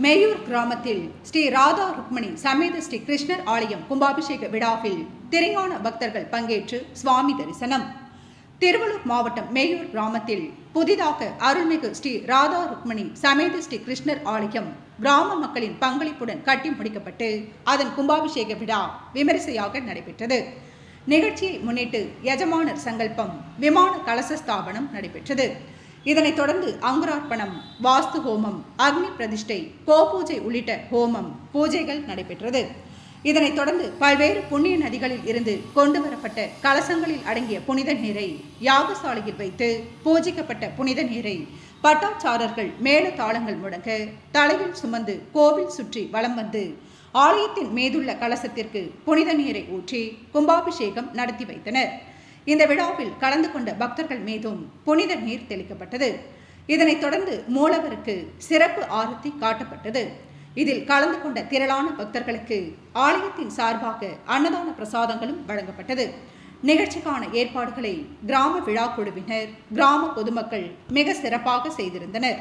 மேயூர் கிராமத்தில் ஸ்ரீ ராதா ருக்மணி சமேத ஸ்ரீ கிருஷ்ணர் ஆலயம் கும்பாபிஷேக விழாவில் திரையான பக்தர்கள் பங்கேற்று சுவாமி தரிசனம். திருவள்ளூர் மாவட்டம் மேயூர் கிராமத்தில் புதிதாக அருள்மிகு ஸ்ரீ ராதா ருக்மணி சமேத ஸ்ரீ கிருஷ்ணர் ஆலயம் கிராம மக்களின் பங்களிப்புடன் கட்டி முடிக்கப்பட்டு அதன் கும்பாபிஷேக விழா விமரிசையாக நடைபெற்றது. நிகழ்ச்சியை முன்னிட்டு எஜமானர் சங்கல்பம் விமான கலச ஸ்தாபனம் நடைபெற்றது. இதனைத் தொடர்ந்து அங்குரார்ப்பணம் வாஸ்து ஹோமம் அக்னி பிரதிஷ்டை கோபூஜை உள்ளிட்ட ஹோமம் பூஜைகள் நடைபெற்றது. இதனைத் தொடர்ந்து பல்வேறு புண்ணிய நதிகளில் இருந்து கொண்டு வரப்பட்ட கலசங்களில் அடங்கிய புனித நீரை யாகசாலையில் வைத்து பூஜிக்கப்பட்ட புனித நீரை பட்டாச்சாரர்கள் மேல தாளங்கள் முடங்க தலையில் சுமந்து கோவில் சுற்றி வலம் வந்து ஆலயத்தின் மீதுள்ள கலசத்திற்கு புனித நீரை ஊற்றி கும்பாபிஷேகம் நடத்தி வைத்தனர். இந்த விழாவில் கலந்து கொண்ட பக்தர்கள் மீதும் புனித நீர் தெளிக்கப்பட்டது. இதனைத் தொடர்ந்து மூலவருக்கு சிறப்பு ஆரத்தி காட்டப்பட்டது. இதில் கலந்து கொண்ட திரளான பக்தர்களுக்கு ஆலயத்தின் சார்பாக அன்னதான பிரசாதங்களும் வழங்கப்பட்டது. நிகழ்ச்சிக்கான ஏற்பாடுகளை கிராம விழா குழுவினர் கிராம பொதுமக்கள் மிக சிறப்பாக செய்திருந்தனர்.